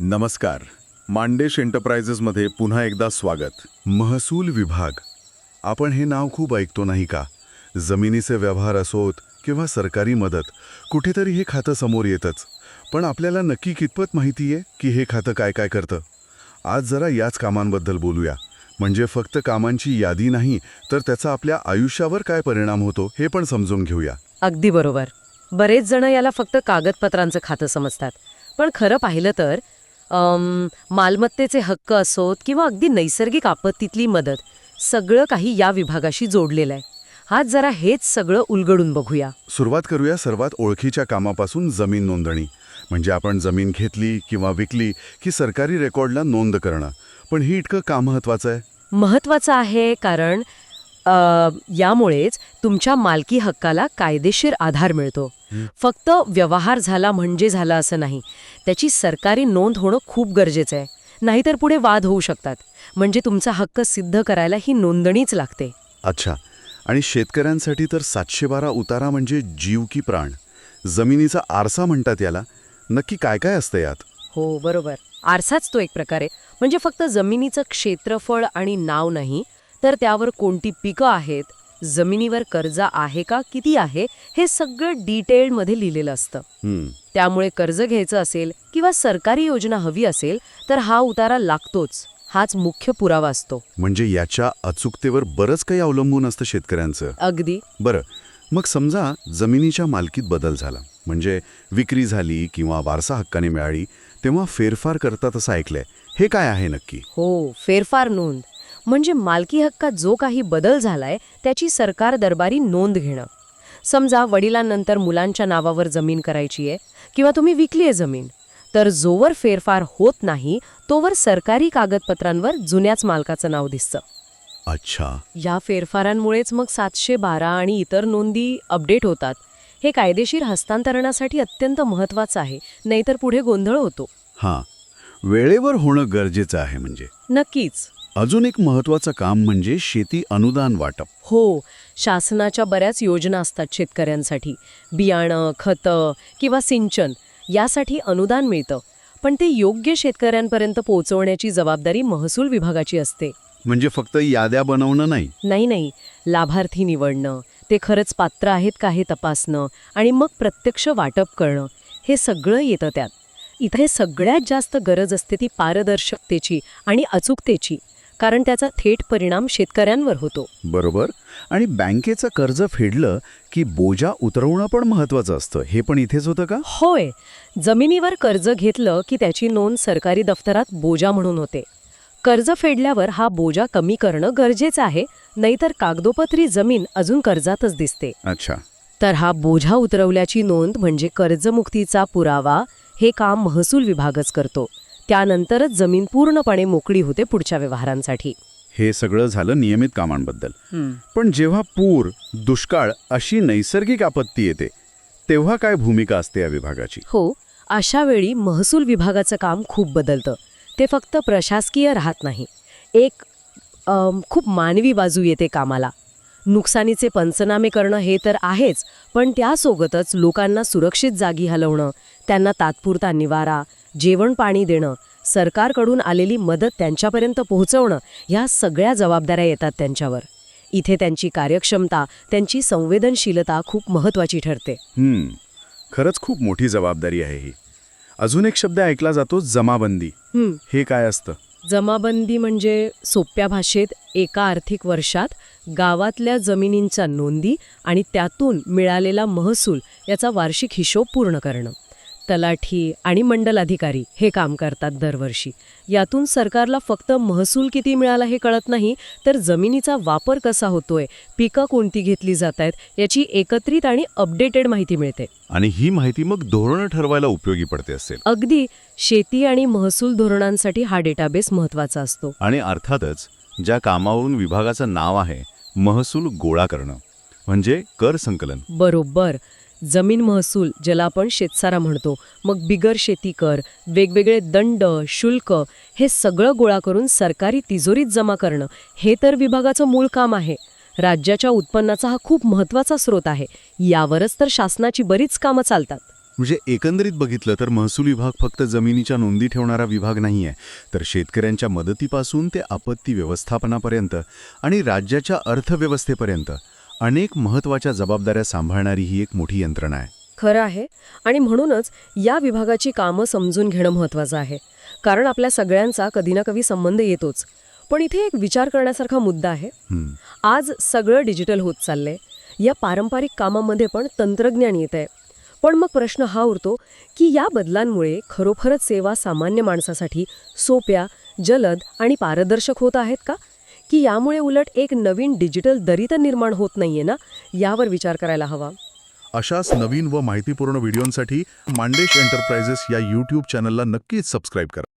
नमस्कार. मांडेश एंटरप्राइजेसमध्ये पुन्हा एकदा स्वागत. महसूल विभाग. आपण हे नाव खूप ऐकतो नाही का? जमिनीचे व्यवहार असोत किंवा सरकारी मदत कुठेतरी हे खातं समोर येतच. पण आपल्याला नक्की कितपत माहिती आहे की हे खातं काय काय करतं? आज जरा याच कामांबद्दल बोलूया. म्हणजे फक्त कामांची यादी नाही तर त्याचा आपल्या आयुष्यावर काय परिणाम होतो हे पण समजून घेऊया. अगदी बरोबर. बरेच जण याला फक्त कागदपत्रांचं खातं समजतात. पण खरं पाहिलं तर मालमत्तेचे हक्क असोत किंवा अगदी नैसर्गिक आपत्तीतली मदत सगळं काही या विभागाशी जोडलेलं आहे. आज जरा हेच सगळं उलगडून बघूया. सुरुवात करूया सर्वात ओळखीच्या कामापासून जमीन नोंदणी. म्हणजे आपण जमीन घेतली किंवा विकली की सरकारी रेकॉर्डला नोंद करणं. पण ही इतकं का महत्वाचं आहे? महत्वाचं आहे कारण यामुळेच तुमच्या मालकी हक्काला कायदेशीर आधार मिळतो. फक्त व्यवहार झाला म्हणजे झाला असं नाही. त्याची सरकारी नोंद होणं खूप गरजेचं आहे नाहीतर पुढे वाद होऊ शकतात. म्हणजे तुमचा हक्क सिद्ध करायला ही नोंदणीच लागते. अच्छा. आणि शेतकऱ्यांसाठी तर सातशे बारा उतारा म्हणजे जीव की प्राण. जमिनीचा आरसा म्हणतात याला. नक्की काय काय असतं यात? हो बरोबर. आरसाच तो एक प्रकारे. म्हणजे फक्त जमिनीचं क्षेत्रफळ आणि नाव नाही तर त्यावर कोणती पिकं आहेत? जमिनीवर कर्ज आहे का? किती आहे? हे सगळं डिटेलमध्ये लिहिलेलं असतं. त्यामुळे कर्ज घ्यायचं असेल किंवा सरकारी योजना हवी असेल तर हा उतारा लागतोच. हाच मुख्य पुरावा असतो. म्हणजे याच्या अचूकतेवर बरंच काही अवलंबून असतं शेतकऱ्यांचं? अगदी. बरं. मग समजा जमिनीच्या मालकीत बदल झाला. म्हणजे विक्री झाली किंवा वारसा हक्काने मिळाली तेव्हा फेरफार करतात असं ऐकलंय. हे काय आहे नक्की? हो फेरफार नोंद. म्हणजे मालकी हक्कात जो काही बदल झालाय त्याची सरकार दरबारी नोंद घेणं. समजा वडिलांनंतर मुलांच्या नावावर जमीन करायची आहे किंवा तुम्ही विकली आहे जमीन तर जोवर फेरफार होत नाही तोवर सरकारी कागदपत्रांवर जुन्याच मालकाचं नाव दिसतं. अच्छा. या फेरफारांमुळेच मग सातशे बारा आणि इतर नोंदी अपडेट होतात. हे कायदेशीर हस्तांतरणासाठी अत्यंत महत्वाचं आहे नाहीतर पुढे गोंधळ होतो. हां. वेळेवर होणं गरजेचं आहे म्हणजे. नक्कीच. अजून एक महत्वाचं काम म्हणजे शेती अनुदान वाटप. हो शासनाच्या बऱ्याच योजना असतात शेतकऱ्यांसाठी. बियाणं खतं किंवा सिंचन यासाठी अनुदान मिळतं. पण ते योग्य शेतकऱ्यांपर्यंत पोहोचवण्याची जबाबदारी महसूल विभागाची असते. म्हणजे फक्त याद्या बनवणं नाही? नाही नाही. लाभार्थी निवडणं ते खरंच पात्र आहेत का हे तपासणं आणि मग प्रत्यक्ष वाटप करणं हे सगळं येतं त्यात. इथे सगळ्यात जास्त गरज असते ती पारदर्शकतेची आणि अचूकतेची. कारण त्याचा थेट परिणाम शेतकऱ्यांवर होतो. बरोबर. आणि बँकेचं कर्ज फेडलं की बोजा उतरवणं पण महत्वाचं असतं. हे पण इथेच होतं का? होय. जमिनीवर कर्ज घेतलं की त्याची नोंद सरकारी दफ्तरात बोजा म्हणून होते. कर्ज फेडल्यावर हा बोजा कमी करणं गरजेचं आहे नाहीतर कागदोपत्री जमीन अजून कर्जातच दिसते. अच्छा. तर हा बोझा उतरवल्याची नोंद म्हणजे कर्जमुक्तीचा पुरावा हे काम महसूल विभागच करतो. त्यानंतरच जमीन पूर्णपणे मोकळी होते पुढच्या व्यवहारांसाठी. हे सगळं झालं नियमित कामांबद्दल. पण जेव्हा पूर दुष्काळ अशी नैसर्गिक आपत्ती येते तेव्हा काय भूमिका असते या विभागाची? हो अशा वेळी महसूल विभागाचं काम खूप बदलतं. ते फक्त प्रशासकीय राहत नाही. एक खूप मानवी बाजू येते कामाला. नुकसानीचे पंचनामे करणं हे तर आहेच पण त्यासोबतच लोकांना सुरक्षित जागी हलवणं त्यांना तात्पुरता निवारा जेवण पाणी देणं सरकारकडून आलेली मदत त्यांच्यापर्यंत पोहोचवणं ह्या सगळ्या जबाबदाऱ्या येतात त्यांच्यावर. इथे त्यांची कार्यक्षमता त्यांची संवेदनशीलता खूप महत्त्वाची ठरते. हम्म खरंच खूप मोठी जबाबदारी आहे ही. अजून एक शब्द ऐकला जातो जमाबंदी. हे काय असतं? जमाबंदी म्हणजे सोप्या भाषेत एका आर्थिक वर्षात गावातल्या जमिनींच्या नोंदी आणि त्यातून मिळालेला महसूल याचा वार्षिक हिशोब पूर्ण करणं. तलाठी आणि मंडलाधिकारी हे काम करतात दरवर्षी. यातून सरकारला फक्त महसूल किती मिळाला हे कळत नाही तर जमिनीचा वापर कसा होतोय पिकं कोणती घेतली जात आहेत याची एकत्रित आणि अपडेटेड माहिती मिळते. आणि ही माहिती मग धोरणं ठरवायला उपयोगी पडते असेल. अगदी शेती आणि महसूल धोरणांसाठी हा डेटाबेस महत्त्वाचा असतो. आणि अर्थातच ज्या कामावरून विभागाचं नाव आहे महसूल गोळा करणं म्हणजे कर संकलन. बरोबर. जमीन महसूल ज्याला आपण शेतसारा म्हणतो मग बिगर शेती कर वेगवेगळे दंड शुल्क हे सगळं गोळा करून सरकारी तिजोरीत जमा करणं हे तर विभागाचं मूळ काम आहे. राज्याच्या उत्पन्नाचा हा खूप महत्त्वाचा स्रोत आहे. यावरच तर शासनाची बरीच कामं चालतात. म्हणजे एकंदरीत बघितलं तर महसूल विभाग फक्त जमिनीच्या नोंदी ठेवणारा विभाग नाही आहे तर शेतकऱ्यांच्या मदतीपासून ते आपत्ती व्यवस्थापनापर्यंत आणि राज्याच्या अर्थव्यवस्थेपर्यंत. अनेक महत्त्वाच्या जबाबदाऱ्या सांभाळणारी ही एक मोठी यंत्रणा आहे. खरं आहे आणि म्हणूनच या विभागाची कामं समजून घेणं महत्त्वाचं आहे. कारण आपल्या सगळ्यांचा कधी ना कधी संबंध येतोच. पण इथे एक विचार करण्यासारखा मुद्दा आहे. आज सगळं डिजिटल होत चाललंय. या पारंपरिक कामामध्ये पण तंत्रज्ञान येत आहे. पण मग प्रश्न हा उरतो की या बदलांमुळे खरोखरच सेवा सामान्य माणसासाठी सोप्या जलद आणि पारदर्शक होत आहेत का? की यामुळे उलट एक नवीन डिजिटल दरी तर निर्माण होत नाहीये ना? यावर विचार करायला हवा. अशाच नवीन व माहितीपूर्ण व्हिडिओंसाठी मांडेश एंटरप्राइजेस या यूट्यूब चॅनलला नक्कीच सबस्क्राईब करा.